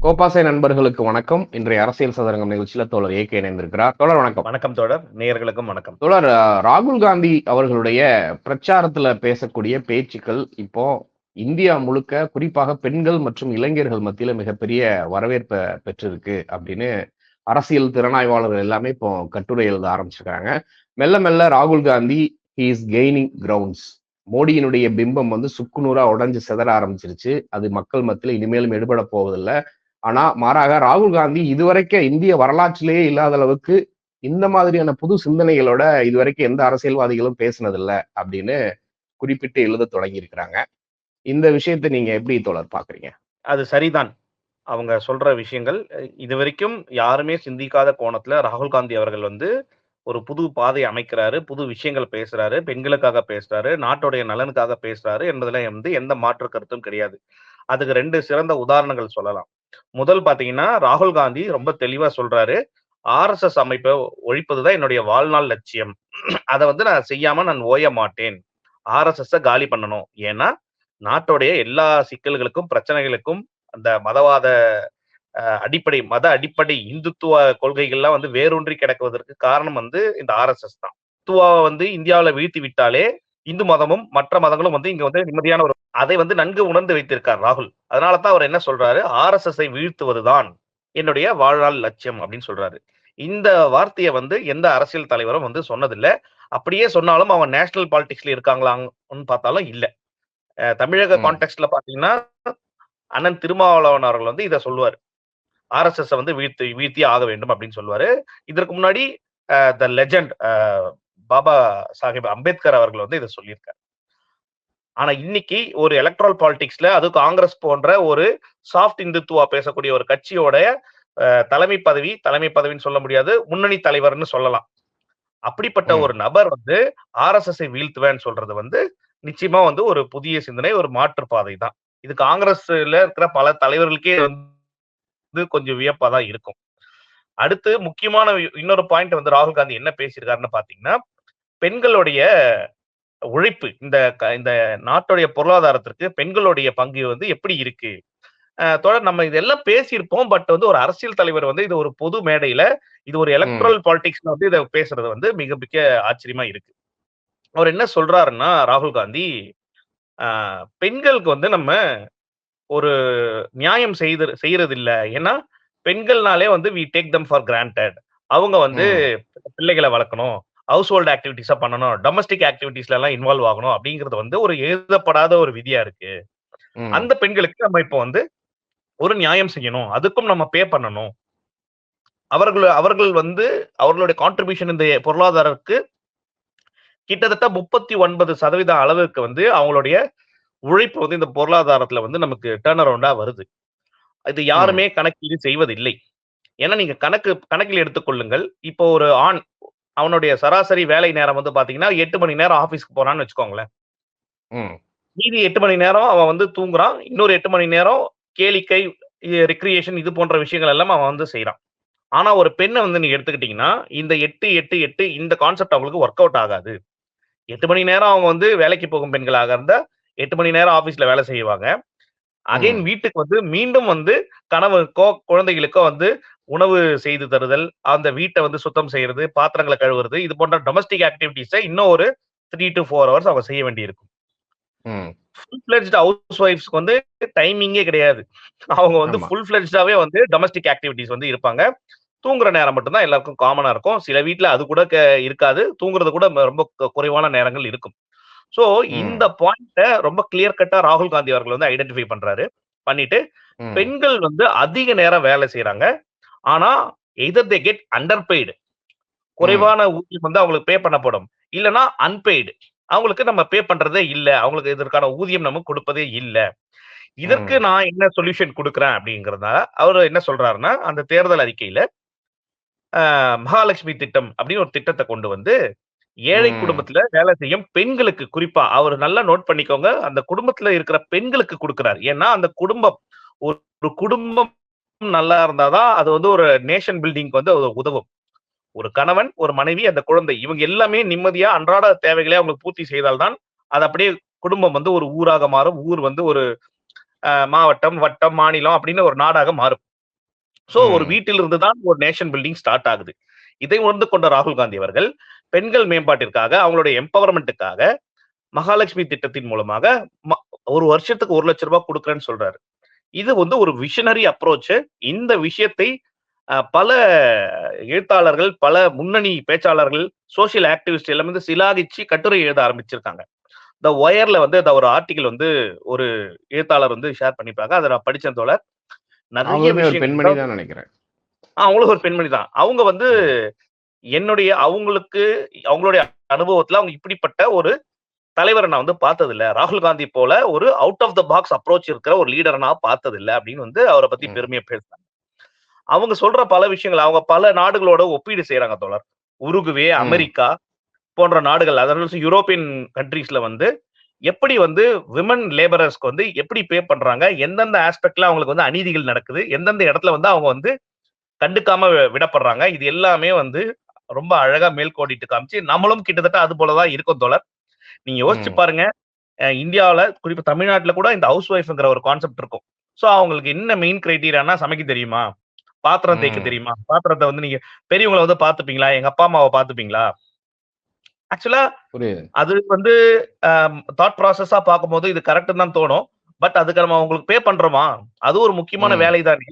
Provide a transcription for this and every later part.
கோபாசை நண்பர்களுக்கு வணக்கம். இன்றைய அரசியல் சதுரங்கம் நிகழ்ச்சியில தோழர் ஏகே இணைந்திருக்கிறார். தோழர் வணக்கம். வணக்கம் தோழர். நேயர்களுக்கும் வணக்கம். தோழர் ராகுல் காந்தி அவர்களுடைய பிரச்சாரத்துல பேசக்கூடிய பேச்சுக்கள் இப்போ இந்தியா முழுக்க குறிப்பாக பெண்கள் மற்றும் இளைஞர்கள் மத்தியில மிகப்பெரிய வரவேற்பை பெற்றிருக்கு அப்படின்னு அரசியல் திறனாய்வாளர்கள் எல்லாமே இப்போ கட்டுரை எழுத ஆரம்பிச்சிருக்காங்க. மெல்ல மெல்ல ராகுல் காந்தி இஸ் கெய்னிங் கிரவுண்ட்ஸ் மோடியினுடைய பிம்பம் வந்து சுக்குநூறா உடைஞ்சு சிதற ஆரம்பிச்சிருச்சு. அது மக்கள் மத்தியில இனிமேலும் எடுபட போவதில்லை. ஆனா மாறாக ராகுல் காந்தி இதுவரைக்கும் இந்திய வரலாற்றிலேயே இல்லாத அளவுக்கு இந்த மாதிரியான புது சிந்தனைகளோட இதுவரைக்கும் எந்த அரசியல்வாதிகளும் பேசினதில்லை அப்படின்னு குறிப்பிட்டு எழுத தொடங்கி இருக்கிறாங்க இந்த விஷயத்தை நீங்க எப்படி தோழர் பாக்குறீங்க அது சரிதான். அவங்க சொல்ற விஷயங்கள் இதுவரைக்கும் இது வரைக்கும் யாருமே சிந்திக்காத கோணத்துல ராகுல் காந்தி அவர்கள் வந்து ஒரு புது பாதை அமைக்கிறாரு புது விஷயங்கள் பேசுறாரு பெண்களுக்காக பேசுறாரு நாட்டுடைய நலனுக்காக பேசுறாரு என்பதுல வந்து எந்த மாற்று கருத்தும் கிடையாது. அதுக்கு ரெண்டு சிறந்த உதாரணங்கள் சொல்லலாம். முதல் பாத்தீங்கன்னா ராகுல் காந்தி ரொம்ப தெளிவா சொல்றாரு ஆர்எஸ்எஸ் அமைப்பை ஒழிப்பதுதான் என்னுடைய வாழ்நாள் லட்சியம். அதை வந்து நான் செய்யாம நான் ஓய மாட்டேன். ஆர்எஸ்எஸ் காலி பண்ணணும். ஏன்னா நாட்டுடைய எல்லா சிக்கல்களுக்கும் பிரச்சனைகளுக்கும் அந்த மதவாத அடிப்படை மத அடிப்படை இந்துத்துவ கொள்கைகள்லாம் வந்து வேரூன்றி கிடக்குவதற்கு காரணம் வந்து இந்த ஆர்எஸ்எஸ் தான். இந்துத்துவாவை வந்து இந்தியாவுல வீழ்த்தி விட்டாலே இந்து மதமும் மற்ற மதங்களும் வந்து இங்க வந்து நிம்மதியான ஒரு அதை வந்து நன்கு உணர்ந்து வைத்திருக்கார் ராகுல். அதனால தான் அவர் என்ன சொல்றாரு? ஆர்எஸ்எஸ் ஐ வீழ்த்துவதுதான் என்னுடைய வாழ்நாள் லட்சியம் அப்படின்னு சொல்றாரு. இந்த வார்த்தையை வந்து எந்த அரசியல் தலைவரும் வந்து சொன்னதில்லை. அப்படியே சொன்னாலும் அவன் நேஷனல் பாலிடிக்ஸ்ல இருக்காங்களான்னு பார்த்தாலும் இல்ல. தமிழக. கான்டெக்ட்ல பாத்தீங்கன்னா அண்ணன் திருமாவளவன் அவர்கள் வந்து இதை சொல்லுவார். ஆர்எஸ்எஸ் வந்து வீழ்த்தி வீழ்த்தி ஆக வேண்டும் அப்படின்னு சொல்லுவாரு. இதற்கு முன்னாடி த லெஜண்ட் பாபா சாஹிப் அம்பேத்கர் அவர்கள் வந்து இதை சொல்லியிருக்காரு. ஆனா இன்னைக்கு ஒரு எலக்ட்ரல் பாலிடிக்ஸ்ல அது காங்கிரஸ் போன்ற ஒரு சாஃப்ட் இந்துத்துவா பேசக்கூடிய ஒரு கட்சியோட தலைமை பதவி தலைமை பதவின்னு சொல்ல முடியாது முன்னணி தலைவர்னு சொல்லலாம். அப்படிப்பட்ட. ஒரு நபர் வந்து ஆர்எஸ்எஸ் ஐ வீழ்த்துவேன்னு சொல்றது வந்து நிச்சயமா வந்து ஒரு புதிய சிந்தனை ஒரு மாற்று பாதை தான். இது காங்கிரஸ்ல இருக்கிற பல தலைவர்களுக்கே வந்து கொஞ்சம் வியப்பா தான் இருக்கும். அடுத்து முக்கியமான இன்னொரு பாயிண்ட் வந்து ராகுல் காந்தி என்ன பேசியிருக்காருன்னு பாத்தீங்கன்னா பெண்களுடைய உழைப்பு இந்த இந்த நாட்டுடைய பொருளாதாரத்திற்கு பெண்களுடைய பங்கு வந்து எப்படி இருக்கு? தொடர் நம்ம இதெல்லாம் பேசியிருப்போம் பட் வந்து ஒரு அரசியல் தலைவர் வந்து இது ஒரு பொது மேடையில இது ஒரு எலக்ட்ரல் பாலிடிக்ஸ்ல வந்து இதை பேசுறது வந்து மிக மிக ஆச்சரியமா இருக்கு. அவர் என்ன சொல்றாருன்னா ராகுல் காந்தி பெண்களுக்கு வந்து நம்ம ஒரு நியாயம் செய்து செய்யறது இல்ல ஏன்னா பெண்கள்னாலே வந்து we take them for granted அவங்க வந்து பிள்ளைகளை வளர்க்கணும். ஹவுஸ் ஹோல்ட் ஆக்டிவிட்டிஸா பண்ணணும். டொமஸ்டிக் ஆக்டிவிட்டிஸ்ல எல்லாம் இன்வால்வ் ஆகணும். அப்படிங்கிறது வந்து ஒரு எழுதப்படாத ஒரு விதியா இருக்கு. அந்த பெண்களுக்கு நம்ம இப்போ வந்து ஒரு நியாயம் செய்யணும். அதுக்கும் நம்ம பே பண்ணணும். அவர்கள் அவர்கள் வந்து அவர்களுடைய கான்ட்ரிபியூஷன் இந்த பொருளாதாரத்துக்கு கிட்டத்தட்ட முப்பத்தி ஒன்பது சதவீத அளவுக்கு வந்து அவங்களுடைய உழைப்பு வந்து இந்த பொருளாதாரத்துல வந்து நமக்கு டேர்ன் அரௌண்டா வருது. இது யாருமே கணக்கீடு செய்வதில்லை. ஏன்னா நீங்க கணக்கு கணக்கில் எடுத்துக்கொள்ளுங்கள் இப்போ ஒரு ஆண் அவனுடைய சராசரி வேலை நேரம் வந்து பாத்தீங்கன்னா எட்டு மணி நேரம் ஆபீஸ்க்கு போறான்னு வச்சுக்கோங்களேன். மீதி எட்டு மணி நேரம் அவன் வந்து தூங்குறான். இன்னொரு எட்டு மணி நேரம் கேளிக்கை ரெக்ரியேஷன் இது போன்ற விஷயங்கள் எல்லாம் அவன் வந்து செய்யறான் ஆனா ஒரு பெண்ணை வந்து நீங்க எடுத்துக்கிட்டீங்கன்னா இந்த எட்டு எட்டு எட்டு இந்த கான்செப்ட் அவங்களுக்கு ஒர்க் அவுட் ஆகாது. எட்டு மணி நேரம் அவங்க வந்து வேலைக்கு போகும் பெண்களாக இருந்தா எட்டு மணி நேரம் ஆபீஸ்ல வேலை செய்வாங்க. அகைன் வீட்டுக்கு வந்து மீண்டும் வந்து கணவனுக்கோ குழந்தைகளுக்கோ வந்து உணவு செய்து தருதல் அந்த வீட்டை வந்து சுத்தம் செய்யறது பாத்திரங்களை கழுவுறது இது போன்ற டொமஸ்டிக் ஆக்டிவிட்டிஸை இன்னும் ஒரு த்ரீ டு ஃபோர் ஹவர்ஸ் அவங்க செய்ய வேண்டியிருக்கும். ஃபுல் ஃபிளெஜ்ட் ஹவுஸ் ஒய்ஃப்ஸ்க்கு வந்து டைமிங்கே கிடையாது. அவங்க வந்து. ஃபுல் ஃபிளெஜ்டாவே வந்து டொமஸ்டிக் ஆக்டிவிட்டிஸ் வந்து இருப்பாங்க. தூங்குற நேரம் மட்டும்தான் எல்லாருக்கும் காமனா இருக்கும். சில வீட்ல அது கூட இருக்காது. தூங்குறது கூட ரொம்ப குறைவான நேரங்கள் இருக்கும். சோ. இந்த பாயிண்ட ரொம்ப கிளியர் கட்டா ராகுல் காந்தி அவர்கள் வந்து ஐடென்டிஃபை பண்றாரு. பண்ணிட்டு. பெண்கள் வந்து அதிக நேரம் வேலை செய்யறாங்க ஆனா either they get under paid குறைவான ஊதியம் வந்து அவங்களுக்கு பே பண்ணப்படும். இல்லனா அன்பெய்டு அவங்களுக்கு நம்ம பே பண்றதே இல்ல. அவங்களுக்கு இதற்கான ஊதியம் நம்ம கொடுப்பதே இல்ல. இதற்கு நான் என்ன சொல்யூஷன் கொடுக்குறேன் அப்படிங்கறத அவர் என்ன சொல்றாருன்னா அந்த தேர்தல் அறிக்கையில மகாலட்சுமி திட்டம் அப்படின்னு ஒரு திட்டத்தை கொண்டு வந்து ஏழை. குடும்பத்துல வேலை செய்யும் பெண்களுக்கு குறிப்பா அவர் நல்லா நோட் பண்ணிக்கோங்க. அந்த குடும்பத்துல இருக்கிற பெண்களுக்கு கொடுக்கிறார். ஏன்னா அந்த குடும்பம் ஒரு குடும்பம் நல்லா இருந்தாதான் அது வந்து ஒரு நேஷன் பில்டிங்க்கு வந்து உதவும். ஒரு கணவன் ஒரு மனைவி அந்த குழந்தை இவங்க எல்லாமே நிம்மதியா அன்றாட தேவைகளை அவங்களுக்கு பூர்த்தி செய்தால்தான் அது அப்படியே குடும்பம் வந்து ஒரு ஊராக மாறும். ஊர் வந்து ஒரு அஹ், மாவட்டம் வட்டம் மாநிலம் அப்படின்னு ஒரு நாடாக மாறும். சோ ஒரு. வீட்டில் இருந்து தான் ஒரு நேஷன் பில்டிங் ஸ்டார்ட் ஆகுது. இதை உணர்ந்து கொண்ட ராகுல் காந்தி அவர்கள் பெண்கள் மேம்பாட்டிற்காக அவங்களுடைய எம்பவர்மெண்ட்டுக்காக மகாலட்சுமி திட்டத்தின் மூலமாக ஒரு வருஷத்துக்கு ஒரு லட்சம் ரூபாய் கொடுக்குறேன்னு சொல்றாரு. இது வந்து ஒரு விஷனரி அப்ரோச் இந்த விஷயத்தை பல எழுத்தாளர்கள் பல முன்னணி பேச்சாளர்கள் சோசியல் ஆக்டிவிஸ்ட் எல்லாம் வந்து சிலாகிச்சு கட்டுரை எழுத ஆரம்பிச்சிருக்காங்க. இந்த ஒயர்ல வந்து ஒரு ஆர்டிகல் வந்து ஒரு எழுத்தாளர் வந்து ஷேர் பண்ணிப்பாங்க. அதை நான் படிச்சேன் தோழர். நிறைய பெண்மணி தான் நினைக்கிறேன். அவங்களும் ஒரு பெண்மணி தான் அவங்க வந்து என்னுடைய அவங்களுக்கு அவங்களுடைய அனுபவத்துல அவங்க இப்படிப்பட்ட ஒரு தலைவரை நான் வந்து பார்த்தது இல்ல ராகுல் காந்தி போல ஒரு out of the box approach இருக்கிற ஒரு லீடரை நான் பார்த்தது இல்ல அப்படின்னு வந்து அவரை பத்தி. பெருமையா பேசுறாங்க அவங்க சொல்ற பல விஷயங்கள் அவங்க பல நாடுகளோட ஒப்பீடு செய்யறாங்க தோழர் உருகுவே. அமெரிக்கா போன்ற நாடுகள் அதாவது யூரோப்பியன் கண்ட்ரீஸ்ல வந்து எப்படி வந்து விமன் லேபரர்ஸ்க்கு வந்து எப்படி பே பண்றாங்க எந்தெந்த ஆஸ்பெக்ட்ல அவங்களுக்கு வந்து அநீதிகள் நடக்குது எந்தெந்த இடத்துல வந்து அவங்க வந்து கண்டுக்காம விடப்படுறாங்க. இது எல்லாமே வந்து ரொம்ப அழகா மேல்கோடிட்டு காமிச்சு நம்மளும் கிட்டத்தட்ட அது போலதான் இருக்கும் தோழர். நீங்க யோசிச்சு. பாருங்க. இந்தியாவுல குறிப்பா தமிழ்நாட்டுல கூட இந்த ஹவுஸ் ஒய்ஃப்ங்கிற ஒரு கான்செப்ட் இருக்கும். சோ அவங்களுக்கு என்ன மெயின் கிரைட்டீரியானா சமைக்க தெரியுமா? பாத்திரம் தேய்க்க. தெரியுமா? பாத்திரத்தை வந்து நீங்க பெரியவங்களை வந்து பாத்துப்பீங்களா எங்க அப்பா அம்மாவை பாத்துப்பீங்களா ஆக்சுவலா அது வந்து தாட் ப்ராசஸா பார்க்கும்போது இது கரெக்ட் தான் தோணும். பட் அதுக்கு நம்ம அவங்களுக்கு பே பண்றோமா? அது ஒரு முக்கியமான. வேலை தானே.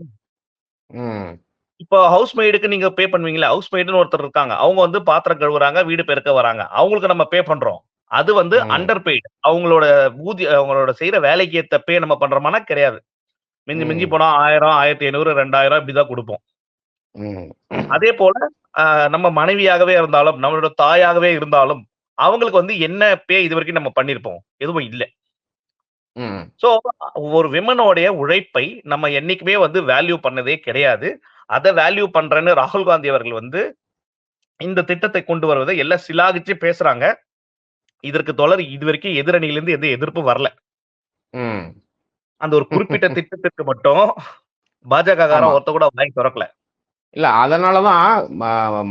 இப்போ ஹவுஸ் மெய்டுக்கு நீங்க பே பண்ணுவீங்களா ஹவுஸ் மெய்டுன்னு ஒருத்தர் இருக்காங்க. அவங்க வந்து பாத்திரம் கழுவுறாங்க வீடு பெருக்க வராங்க. அவங்களுக்கு நம்ம பே பண்றோம். அது வந்து. அண்டர் பெய்டு அவங்களோட ஊதிய அவங்களோட செய்யற வேலைக்கு ஏத்த பே நம்ம பண்றோமானா கிடையாது. மிஞ்சி மிஞ்சி. போனா ஆயிரம் ஆயிரத்தி ஐநூறு ரெண்டாயிரம் இப்படிதான் கொடுப்போம். அதே போல நம்ம மனைவியாகவே இருந்தாலும் நம்மளோட தாயாகவே இருந்தாலும் அவங்களுக்கு வந்து என்ன பே இது வரைக்கும் நம்ம பண்ணிருப்போம்? எதுவும் இல்லை. சோ ஒரு விமனோடைய உழைப்பை நம்ம என்னைக்குமே வந்து வேல்யூ பண்ணதே கிடையாது. அதை வேல்யூ பண்றேன்னு ராகுல் காந்தி அவர்கள் வந்து இந்த திட்டத்தை கொண்டு வருவதை எல்லாம் சிலாகிச்சு பேசுறாங்க இதற்கு தொடர் இது வரைக்கும் எதிரணியிலிருந்து எந்த எதிர்ப்பும் வரல. அந்த ஒரு குறிப்பிட்ட திட்டத்திற்கு மட்டும் பாஜக ஆமா. ஒருத்த கூட வாங்கி திறக்கல இல்ல அதனாலதான்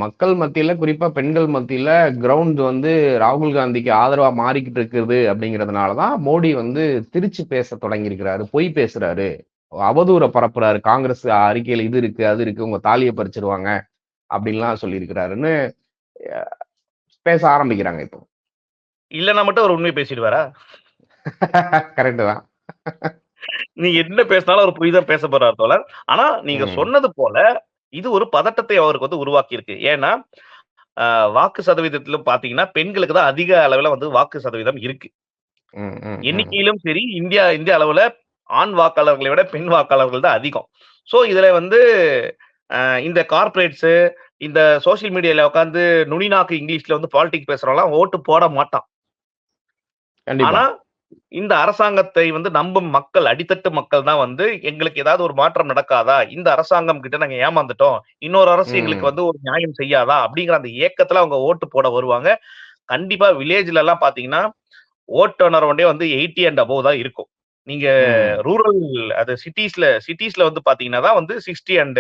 மக்கள் மத்தியில குறிப்பா பெண்கள் மத்தியில கிரவுண்ட் வந்து ராகுல் காந்திக்கு ஆதரவா மாறிக்கிட்டு இருக்குது அப்படிங்கறதுனாலதான் மோடி வந்து திருச்சி பேச தொடங்கி இருக்கிறாரு பொய் பேசுறாரு அவதூற பரப்புறாரு. காங்கிரஸ் அறிக்கையில இது இருக்கு அது இருக்கு உங்க தாலியை பறிச்சிருவாங்க அப்படின்லாம் சொல்லியிருக்கிறாருன்னு பேச ஆரம்பிக்கிறாங்க இப்போ. இல்லைன்னா மட்டும் அவர் உண்மை பேசிடுவாரா? கரெக்ட் தான். நீ என்ன பேசினாலும் அவர் பொய் தான் பேச போறார் தோழர். ஆனா நீங்க. சொன்னது போல இது ஒரு பதட்டத்தை அவருக்கு வந்து உருவாக்கி இருக்கு ஏன்னா வாக்கு சதவீதத்துல பாத்தீங்கன்னா பெண்களுக்கு தான் அதிக அளவுல வந்து வாக்கு சதவீதம் இருக்கு. எண்ணிக்கையிலும் சரி இந்தியா இந்திய அளவுல ஆண் வாக்காளர்களை விட பெண் வாக்காளர்கள் தான் அதிகம். சோ இதுல வந்து இந்த கார்ப்பரேட்ஸ் இந்த சோஷியல் மீடியால உட்காந்து நுனிநாக்கு இங்கிலீஷ்ல வந்து பாலிடிக்ஸ் பேசுறவங்களாம் ஓட்டு போட மாட்டான். கண்டிப்பா. ஆனா இந்த அரசாங்கத்தை வந்து நம்பும் மக்கள் அடித்தட்டு மக்கள் தான் வந்து எங்களுக்கு ஏதாவது ஒரு மாற்றம் நடக்காதா? இந்த அரசாங்கம் கிட்ட நாங்க ஏமாந்துட்டோம். இன்னொரு அரசு. எங்களுக்கு வந்து ஒரு நியாயம் செய்யாதா? அப்படிங்கிற அந்த ஏக்கத்துல அவங்க ஓட்டு போட வருவாங்க. கண்டிப்பா வில்லேஜ்ல எல்லாம் பாத்தீங்கன்னா ஓட்டு உணர்வுண்டே வந்து எயிட்டி அண்ட் அபோவ் தான் இருக்கும். நீங்க. ரூரல் அது சிட்டிஸ்ல சிட்டிஸ்ல வந்து பாத்தீங்கன்னா தான் வந்து sixty and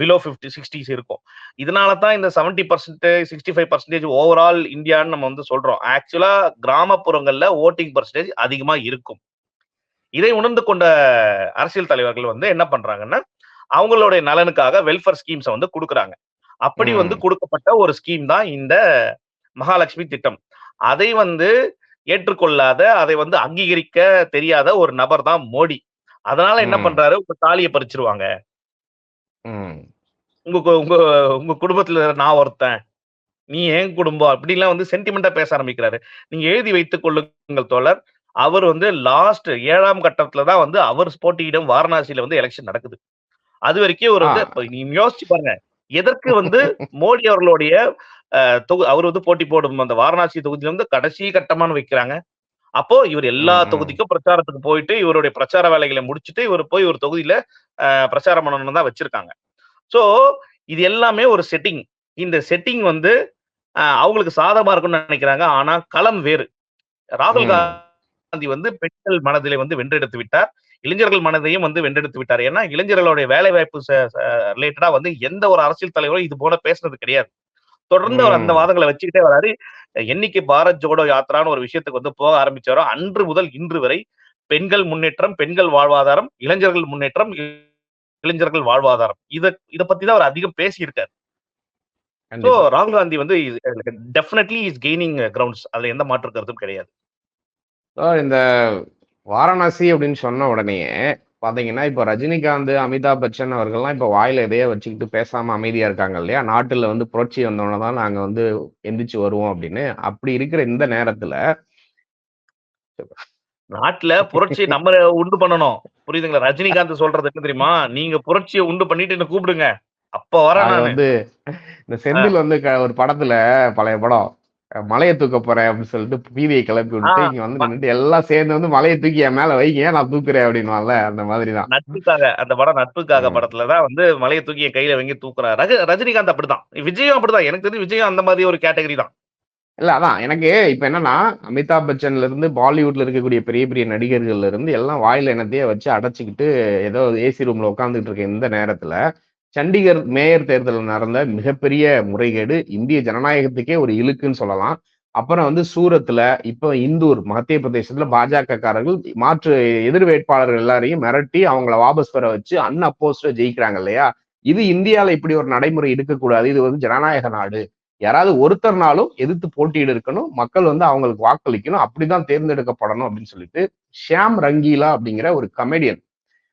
below fifty sixties இருக்கும். இதனால தான் இந்த seventy percent sixty five percentage overall இந்தியான்னு நம்ம வந்து சொல்றோம். ஆக்சுவலா கிராமப்புறங்கள்ல ஓட்டிங் பர்சன்டேஜ் அதிகமா இருக்கும். இதை உணர்ந்து கொண்ட அரசியல் தலைவர்கள் வந்து என்ன பண்றாங்கன்னா அவங்களுடைய நலனுக்காக வெல்ஃபேர் ஸ்கீம்ஸை வந்து கொடுக்குறாங்க. அப்படி. வந்து கொடுக்கப்பட்ட ஒரு ஸ்கீம் தான் இந்த மகாலட்சுமி திட்டம். அதை வந்து ஏற்றுக்கொள்ளாத அதை வந்து அங்கீகரிக்க தெரியாத ஒரு நபர் தான் மோடி. அதனால என்ன. பண்றாரு? உங்க தாலியை பறிச்சிருவாங்க. உங்க உங்க உங்க குடும்பத்துல நான் ஒருத்தன். நீ என் குடும்பம் அப்படிலாம் வந்து சென்டிமெண்டா பேச ஆரம்பிக்கிறாரு. நீங்க எழுதி வைத்துக் கொள்ளுங்கள் தோழர். அவர் வந்து லாஸ்ட் ஏழாம் கட்டத்துல தான் வந்து அவர் போட்டியிடும் வாரணாசியில வந்து எலெக்ஷன் நடக்குது. அது வரைக்கும் அவர் வந்து யோசிச்சு பாருங்க. எதற்கு வந்து மோடி அவர்களுடைய தொகு அவர் வந்து போட்டி போடும் அந்த வாரணாசி தொகுதியில வந்து கடைசி கட்டமானு வைக்கிறாங்க. அப்போ இவர் எல்லா. தொகுதிக்கும் பிரச்சாரத்துக்கு போயிட்டு இவருடைய பிரச்சார வேலைகளை முடிச்சுட்டு இவர் போய் ஒரு தொகுதியில பிரச்சாரம் பண்ணணும்னு தான் வச்சிருக்காங்க. சோ இது எல்லாமே ஒரு செட்டிங் இந்த செட்டிங் வந்து அவங்களுக்கு சாதகமா இருக்கும்னு நினைக்கிறாங்க. ஆனா களம் வேறு. ராகுல். காந்தி வந்து பெண்கள் மனதிலே வந்து வென்றெடுத்து விட்டார். இளைஞர்கள் மனதையும் வந்து வென்றெடுத்து விட்டார். ஏன்னா இளைஞர்களுடைய வேலை வாய்ப்பு ரிலேட்டடா வந்து எந்த ஒரு அரசியல் தலைவரும் இது போல பேசுனது கிடையாது. தொடர்ந்து அவர் அந்த. வாதங்களை வச்சுக்கிட்டே வராரு. என்னைக்கு பாரத் ஜோடோ யாத்திரான்னு ஒரு விஷயத்துக்கு வந்து போக ஆரம்பிச்சாரோ அன்று முதல் இன்று வரை பெண்கள் முன்னேற்றம் பெண்கள் வாழ்வாதாரம் இளைஞர்கள் முன்னேற்றம் இளைஞர்கள் வாழ்வாதாரம். இத இத பத்தி தான் அவர் அதிகம் பேசியிருக்காரு. ஸோ ராகுல் காந்தி வந்து டெஃபினெட்லி இஸ் கெய்னிங் கிரவுண்ட்ஸ் அதுல எந்த மாற்று கருத்தும் கிடையாது. இந்த வாரணாசி அப்படின்னு சொன்ன உடனே பாத்தீங்கன்னா இப்போ ரஜினிகாந்த் அமிதாப் பச்சன் அவர்கள்லாம் இப்போ வாயில எதையோ வச்சுக்கிட்டு பேசாம அமைதியா இருக்காங்க இல்லையா? நாட்டுல வந்து புரட்சி வந்தோடனே தான் நாங்க வந்து எந்திரிச்சு வருவோம் அப்படின்னு. அப்படி இருக்கிற இந்த நேரத்துல நாட்டுல புரட்சி நம்ம உண்டு பண்ணணும். புரியுதுங்களா? ரஜினிகாந்த் சொல்றது என்ன தெரியுமா? நீங்க புரட்சியை உண்டு பண்ணிட்டு என்ன கூப்பிடுங்க. அப்ப நானு. வந்து இந்த செந்தில் வந்து ஒரு படத்துல பழைய படம். மலையை தூக்க போறேன் அப்படின்னு சொல்லிட்டு பீதியை கிளப்பி விட்டு இங்க வந்து நின்னுட்டு எல்லாம் சேர்ந்து வந்து மலையை தூக்கி என் மேல வைங்க நான் தூக்குறேன் அப்படின்னுவான்ல அந்த மாதிரிதான். நட்புக்காக அந்த படம் நட்புக்காக. படத்துலதான் வந்து மலையை தூக்கி என் கையில வாங்கி தூக்குறாரு. ரஜ- ரஜினிகாந்த் அப்படிதான். விஜயும் அப்படிதான். எனக்கு தெரிஞ்சு விஜயம் அந்த மாதிரி ஒரு கேட்டகரி தான். இல்ல அதான். எனக்கு இப்ப என்னன்னா அமிதாப் பச்சன்ல இருந்து பாலிவுட்ல இருக்கக்கூடிய பெரிய பெரிய நடிகர்கள்ல இருந்து எல்லாம் வாயில என்னத்தையே வச்சு அடைச்சிக்கிட்டு ஏதோ ஏசி ரூம்ல உட்காந்துட்டு இருக்க இந்த நேரத்துல சண்டிகர் மேயர் தேர்தலில் நடந்த மிகப்பெரிய முறைகேடு இந்திய ஜனநாயகத்துக்கே ஒரு இழுக்குன்னு சொல்லலாம். அப்புறம் வந்து சூரத்துல இப்போ இந்தூர் மத்திய பிரதேசத்துல பாஜக காரர்கள் மாற்று எதிர் வேட்பாளர்கள் எல்லாரையும் மிரட்டி அவங்கள வாபஸ் பெற வச்சு அன் அப்போஸ்ட ஜெயிக்கிறாங்க இல்லையா? இது இந்தியால இப்படி ஒரு நடைமுறை இருக்கக்கூடாது. இது வந்து ஜனநாயக நாடு. யாராவது ஒருத்தர்னாலும் எதிர்த்து போட்டியிட இருக்கணும். மக்கள் வந்து அவங்களுக்கு வாக்களிக்கணும். அப்படிதான் தேர்ந்தெடுக்கப்படணும் அப்படின்னு சொல்லிட்டு ஷியாம் ரங்கீலா அப்படிங்கிற ஒரு கமெடியன்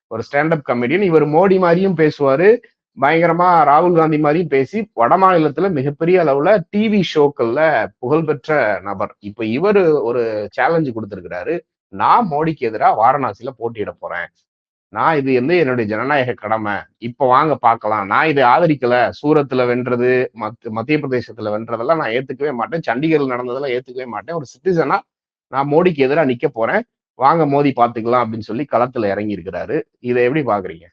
ஒரு ஸ்டாண்டப் கமெடியன் இவர் மோடி மாதிரியும் பேசுவாரு. பயங்கரமா ராகுல் காந்தி மாதிரியும் பேசி வட மாநிலத்துல மிகப்பெரிய அளவுல டிவி ஷோக்கள்ல புகழ்பெற்ற நபர். இப்ப இவர் ஒரு சேலஞ்சு கொடுத்திருக்கிறாரு. நான் மோடிக்கு எதிராக வாரணாசியில போட்டியிட போறேன். நான் இது வந்து என்னுடைய ஜனநாயக கடமை. இப்ப வாங்க பார்க்கலாம். நான் இதை ஆதரிக்கல. சூரத்துல வென்றது மத் மத்திய பிரதேசத்துல வென்றதெல்லாம் நான் ஏத்துக்கவே மாட்டேன். சண்டிகர்ல நடந்ததெல்லாம் ஏத்துக்கவே மாட்டேன். ஒரு சிட்டிசனா நான் மோடிக்கு எதிராக நிக்க போறேன். வாங்க மோடி பாத்துக்கலாம் அப்படின்னு சொல்லி களத்துல இறங்கி இருக்கிறாரு இதை எப்படி பாக்குறீங்க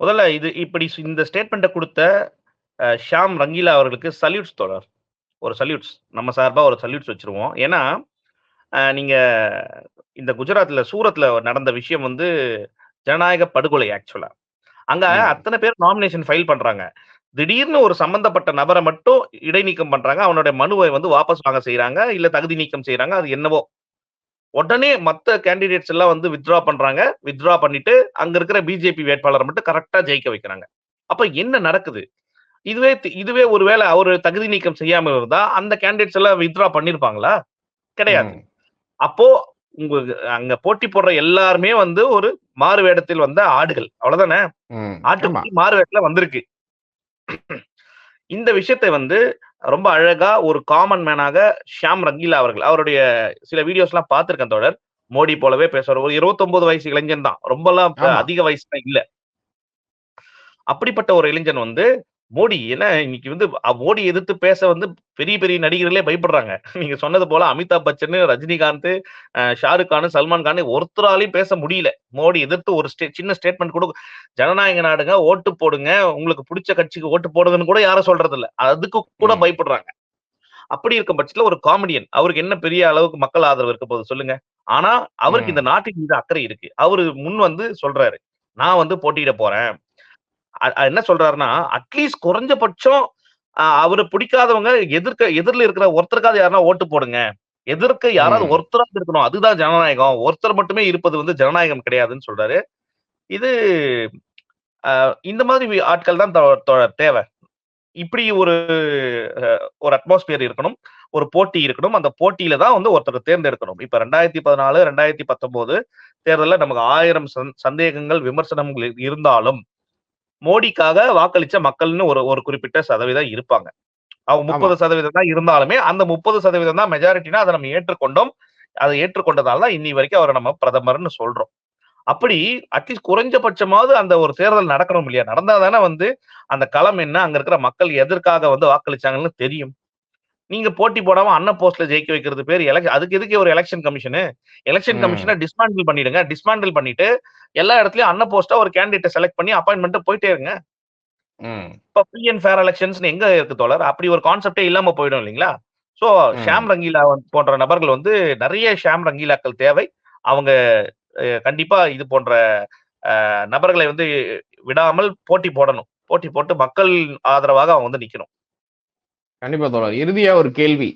முதல்ல இது இப்படி இந்த ஸ்டேட்மெண்ட்டை கொடுத்த ஷியாம் ரங்கீலா அவர்களுக்கு சல்யூட்ஸ் தொடர். ஒரு சல்யூட்ஸ் நம்ம சார்பா ஒரு சல்யூட்ஸ் வச்சிருவோம். ஏன்னா அஹ், நீங்க இந்த குஜராத்ல சூரத்ல நடந்த விஷயம் வந்து ஜனநாயக படுகொலை ஆக்சுவலா அங்க. அத்தனை பேர் நாமினேஷன் ஃபைல் பண்றாங்க. திடீர்னு ஒரு சம்பந்தப்பட்ட நபரை மட்டும் இடைநீக்கம் பண்றாங்க. அவனுடைய மனுவை வந்து வாபஸ் வாங்க செய்றாங்க. இல்ல தகுதி நீக்கம் செய்றாங்க. அது என்னவோ. உடனே மத்த கேண்டிடேட்ஸ் எல்லாம் வந்து வித்ட்ரா பண்றாங்க. வித்ட்ரா பண்ணிட்டு அங்க இருக்கிற பிஜேபி வேட்பாளரை மட்டும் கரெக்டா ஜெயிக்க வைக்கிறாங்க. அப்ப என்ன நடக்குது? இதுவே இதுவே ஒருவேளை அவர் தகுதி நீக்கம் செய்யாம இருந்தா அந்த கேண்டிடேட்ஸ் எல்லாம் வித்ட்ரா பண்ணிருப்பாங்களா? கிடையாது. அப்போ உங்க அங்க போட்டி போடுற எல்லாருமே வந்து ஒரு மாறு வேடத்தில் வந்த ஆடுகள். அவ்வளவுதானே? ஆட்டுக்குட்டி மாறு வேடத்துல வந்திருக்கு. இந்த விஷயத்தை வந்து ரொம்ப அழகா ஒரு காமன் மேனாக ஷியாம் ரங்கீலா அவர்கள். அவருடைய சில வீடியோஸ் எல்லாம் பார்த்திருக்கேன் தோழர். மோடி போலவே பேசுவார். ஒரு 29 வயசு இளைஞன் தான். ரொம்பலாம் இப்ப ஆமா. அதிக வயசு இல்ல. அப்படிப்பட்ட ஒரு இளைஞன் வந்து மோடி என்ன இன்னைக்கு வந்து மோடி எதிர்த்து பேச வந்து பெரிய பெரிய நடிகர்களே பயப்படுறாங்க. நீங்க சொன்னது போல அமிதாப் பச்சன் ரஜினிகாந்த் ஷாருக் கான் சல்மான் கான் ஒருத்தராலையும் பேச முடியல. மோடி எதிர்த்து ஒரு ஸ்டே சின்ன ஸ்டேட்மெண்ட் கூட ஜனநாயக நாடுங்க ஓட்டு போடுங்க உங்களுக்கு பிடிச்ச கட்சிக்கு ஓட்டு போடுங்கன்னு கூட யாரும் சொல்றது இல்ல அதுக்கு கூட. பயப்படுறாங்க. அப்படி இருக்கும் பட்சத்துல ஒரு காமெடியன் அவருக்கு என்ன பெரிய அளவுக்கு மக்கள் ஆதரவு இருக்க போகுது சொல்லுங்க. ஆனா அவருக்கு. இந்த நாட்டின் மீது அக்கறை இருக்கு. அவரு முன் வந்து சொல்றாரு நான் வந்து போட்டியிட போறேன். என்ன சொல்றாருன்னா அட்லீஸ்ட் குறைஞ்சபட்சம் அவரு பிடிக்காதவங்க எதிர்க்க எதிரில் இருக்கிற ஒருத்தருக்காவது யாருன்னா ஓட்டு போடுங்க. எதிர்க்க யாராவது ம். ஒருத்தராவது இருக்கணும். அதுதான் ஜனநாயகம். ஒருத்தர் மட்டுமே இருப்பது வந்து ஜனநாயகம் கிடையாதுன்னு சொல்றாரு. இது இந்த மாதிரி ஆட்கள் தான் தேவை இப்படி ஒரு ஒரு அட்மாஸ்பியர் இருக்கணும். ஒரு போட்டி இருக்கணும். அந்த போட்டியில தான் வந்து ஒருத்தர் தேர்ந்தெடுக்கணும். இப்ப ரெண்டாயிரத்தி பதினாலு ரெண்டாயிரத்தி பத்தொன்பது தேர்தலில் நமக்கு ஆயிரம் சந்- சந்தேகங்கள் விமர்சனங்கள் இருந்தாலும் மோடிக்காக வாக்களிச்ச மக்கள்னு ஒரு ஒரு குறிப்பிட்ட சதவீதம் இருப்பாங்க. அவங்க முப்பது சதவீதம் தான் இருந்தாலுமே அந்த முப்பது சதவீதம் தான் மெஜாரிட்டினா அதை நம்ம ஏற்றுக்கொண்டோம். அதை ஏற்றுக்கொண்டதால தான் இன்னி வரைக்கும் அவரை நம்ம பிரதமர்னு சொல்றோம். அப்படி அட்லீஸ்ட் குறைஞ்சபட்சமாவது அந்த ஒரு தேர்தல் நடக்கணும் இல்லையா? நடந்தா தானே வந்து அந்த களம் என்ன அங்க இருக்கிற மக்கள் எதற்காக வந்து வாக்களிச்சாங்கன்னு தெரியும். நீங்க போட்டி போடாம அன்ன போஸ்ட்ல ஜெயிக்க வைக்கிறது பேர் எலெக்ஷன் அதுக்கு எதுக்கு ஒரு எலெக்ஷன் கமிஷனு எலெக்ஷன். கமிஷனை டிஸ்மாண்டில் பண்ணிடுங்க. டிஸ்மாண்டில் பண்ணிட்டு எல்லா இடத்துலயும் அன்ன போஸ்டா ஒரு கேண்டிடேட்டை செலக்ட் பண்ணி அப்பாயின்மெண்ட் போயிட்டே இருங்க. இப்ப ஃப்ரீ அண்ட் ஃபேர் எலெக்ஷன்ஸ் எங்க இருக்கு தோழர்? அப்படி ஒரு கான்செப்டே இல்லாம போயிடும் இல்லைங்களா? சோ. ஷாம் ரங்கீலா போன்ற நபர்கள் வந்து நிறைய ஷாம் ரங்கீலாக்கள் தேவை. அவங்க கண்டிப்பா இது போன்ற நபர்களை வந்து விடாமல் போட்டி போடணும். போட்டி போட்டு மக்கள் ஆதரவாக அவங்க வந்து நிக்கணும். கண்டிப்பா தோழர். இறுதியா ஒரு கேள்வி.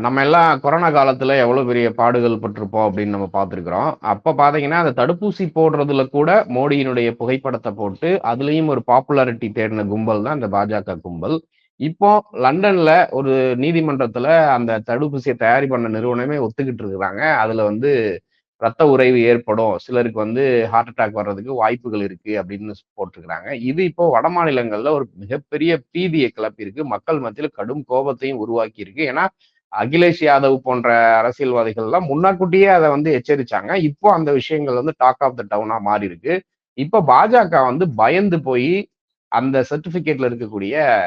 நம்ம எல்லாம் கொரோனா காலத்துல எவ்வளவு பெரிய பாடுகள் பட்டிருப்போம் அப்படின்னு நம்ம பார்த்துருக்குறோம் அப்ப பார்த்தீங்கன்னா, அந்த தடுப்பூசி போடுறதுல கூட மோடியினுடைய புகைப்படத்தை போட்டு, அதுலயும் ஒரு பாப்புலாரிட்டி தேடின கும்பல் தான் இந்த பாஜக கும்பல். இப்போ லண்டன்ல ஒரு நீதிமன்றத்துல அந்த தடுப்பூசியை தயாரி பண்ண நிறுவனமே ஒத்துக்கிட்டு இருக்கிறாங்க. அதுல வந்து ரத்த உறைவு ஏற்படும். சிலருக்கு வந்து ஹார்ட் அட்டாக் வர்றதுக்கு வாய்ப்புகள் இருக்கு அப்படின்னு போட்டிருக்கிறாங்க. இது இப்போ வட மாநிலங்கள்ல ஒரு மிகப்பெரிய பீதியை கிளப்பி இருக்கு மக்கள் மத்தியில் கடும் கோபத்தையும் உருவாக்கியிருக்கு. ஏன்னா, அகிலேஷ் யாதவ் போன்ற அரசியல்வாதிகள்லாம் முன்னாக்கூட்டியே அதை வந்து எச்சரிச்சாங்க. இப்போ அந்த விஷயங்கள் வந்து டாக் ஆஃப் த டவுனா மாறியிருக்கு. இப்ப பாஜக வந்து பயந்து போய் அந்த சர்டிபிகேட்ல இருக்கக்கூடிய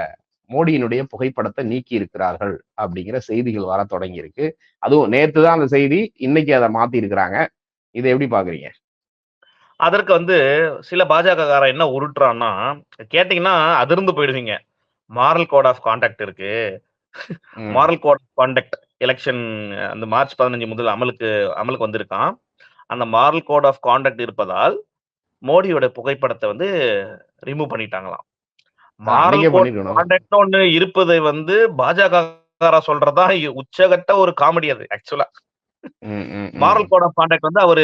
மோடியினுடைய புகைப்படத்தை நீக்கி இருக்கிறார்கள் அப்படிங்கிற செய்திகள் வரத் தொடங்கியிருக்கு. அதுவும் நேத்து தான் அந்த செய்தி. இன்னைக்கு அதை மாத்தி இருக்கிறாங்க. இதை எப்படி பார்க்குறீங்க? அதற்கு வந்து சில பாஜகக்காரன் என்ன உருட்டுறான்னா, கேட்டீங்கன்னா அதிர்ந்து போயிடுவீங்க. மாரல் கோட் ஆஃப் கான்டாக்ட் இருக்கு. Moral code of contact election அந்த மார்ச் 15 முதல் அமலுக்கு அமலுக்கு வந்திருக்காம். அந்த மாரல் கோட் ஆஃப் கான்டக்ட் இருப்பதால், மோடியோட புகைப்படத்த வந்து ரிமூவ் பண்ணிட்டாங்களாம். மாரல் கோட் இருப்பது வந்து பாஜகக்காரன் சொல்றது உச்சகட்ட ஒரு காமெடி அது ஆக்சுவலா. மாரல். கோட் ஆஃப் கான்டக்ட் வந்து அவரு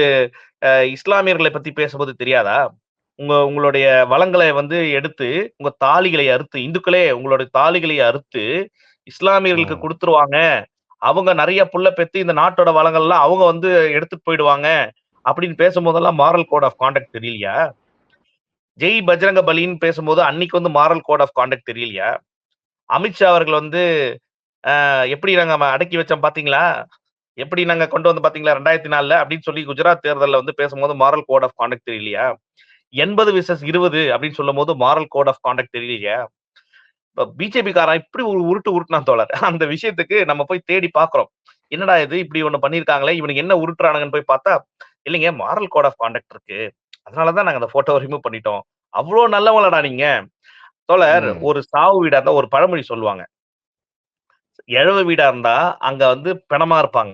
இஸ்லாமியர்களை பத்தி பேசும்போது தெரியாதா? உங்க உங்களுடைய வளங்களை வந்து எடுத்து, உங்க தாலிகளை அறுத்து இந்துக்களே உங்களுடைய தாலிகளை அறுத்து, இஸ்லாமியர்களுக்கு. குடுத்துருவாங்க. அவங்க நெறைய புள்ள பெத்து இந்த நாட்டோட வளங்கள்லாம் அவங்க வந்து எடுத்துட்டு போயிடுவாங்க. அப்படின்னு பேசும்போதெல்லாம் மாரல் கோட் ஆஃப் கான்டக்ட் தெரியலையா? ஜெய் பஜ்ரங்க பலின்னு பேசும்போது அன்னைக்கு வந்து மாரல் கோட் ஆஃப் கான்டக்ட் தெரியலையா? அமித்ஷா அவர்கள் வந்து எப்படி நாங்க அடக்கி வச்சோம் பார்த்தீங்களா? எப்படி நாங்க கொண்டு வந்து பார்த்தீங்களா 2004ல அப்படின்னு சொல்லி குஜராத் தேர்தல்ல வந்து பேசும்போது மாரல் கோட் ஆஃப் கான்டக்ட் தெரியலையா? 80 விசஸ் 20 அப்படின்னு சொல்லும்போது மாரல் கோட் ஆஃப் கான்டக்ட் தெரியலையா? இப்ப பிஜேபிக்காரன் இப்படி ஒரு உருட்டு உருட்டுனான் தோழர். அந்த விஷயத்துக்கு நம்ம போய் தேடி பார்க்கிறோம். என்னடா இது இப்படி ஒண்ணு பண்ணியிருக்காங்களே, இவனுங்க என்ன உருட்டுறானுங்கன்னு போய் பார்த்தா, இல்லைங்க மாரல் கோட் ஆஃப் கான்டக்ட் இருக்கு. அதனால தான் நாங்க அந்த ஃபோட்டோவ ரிமூவ் பண்ணிட்டோம். அவ்ளோ நல்லவங்களாடா நீங்க. தோழர். ஒரு சாவு வீடா இருந்தா ஒரு பழமொழி சொல்லுவாங்க. எழவு வீடா இருந்தா அங்க வந்து பிணமா இருப்பாங்க.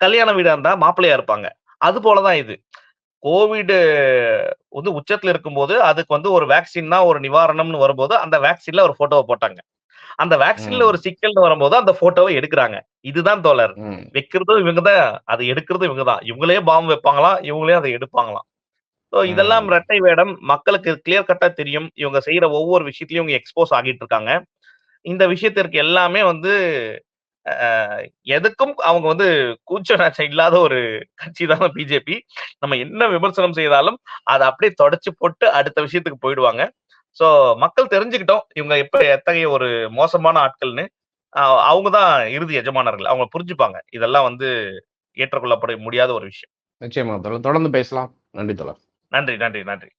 கல்யாண வீடா இருந்தா மாப்பிள்ளையா இருப்பாங்க. அது போல தான் இது. கோவிட் வந்து உச்சத்துல இருக்கும்போது, அதுக்கு வந்து ஒரு வேக்சின் தான் ஒரு நிவாரணம்னு வரும்போது, அந்த வேக்சின்ல ஒரு ஃபோட்டோவ போட்டாங்க. அந்த வேக்சின்ல ஒரு. சிக்கல்னு வரும்போது, அந்த ஃபோட்டோவ எடுக்குறாங்க. இதுதான் தோழர். வைக்கிறதும் இவங்க தான், அத எடுக்கிறதும் இவங்க தான். இவங்களே பாம்பு வைப்பாங்களாம், இவங்களே அத எடுப்பாங்களாம். ஸோ இதெல்லாம். ரெட்டை வேடம். மக்களுக்கு கிளியர் கட்டா தெரியும். இவங்க செய்ற ஒவ்வொரு விஷயத்திலயும் இவங்க எக்ஸ்போஸ் ஆகிட்டு இருக்காங்க. இந்த விஷயத்திற்கு எல்லாமே வந்து எதுக்கும் அவங்க வந்து கூச்ச இல்லாத ஒரு கட்சி தான் பிஜேபி. நம்ம என்ன விமர்சனம் செய்தாலும், அத அப்படியே தொடச்சு போட்டு அடுத்த விஷயத்துக்கு போயிடுவாங்க. ஸோ மக்கள் தெரிஞ்சுக்கிட்டோம். இவங்க எப்ப எத்தகைய ஒரு மோசமான ஆட்கள்னு. அவங்க தான் இறுதி எஜமானர்கள். அவங்க புரிஞ்சுப்பாங்க. இதெல்லாம் வந்து ஏற்றுக்கொள்ளப்பட முடியாத ஒரு விஷயம். நிச்சயமா. தொடர்ந்து பேசலாம். நன்றி தோழர். நன்றி, நன்றி, நன்றி.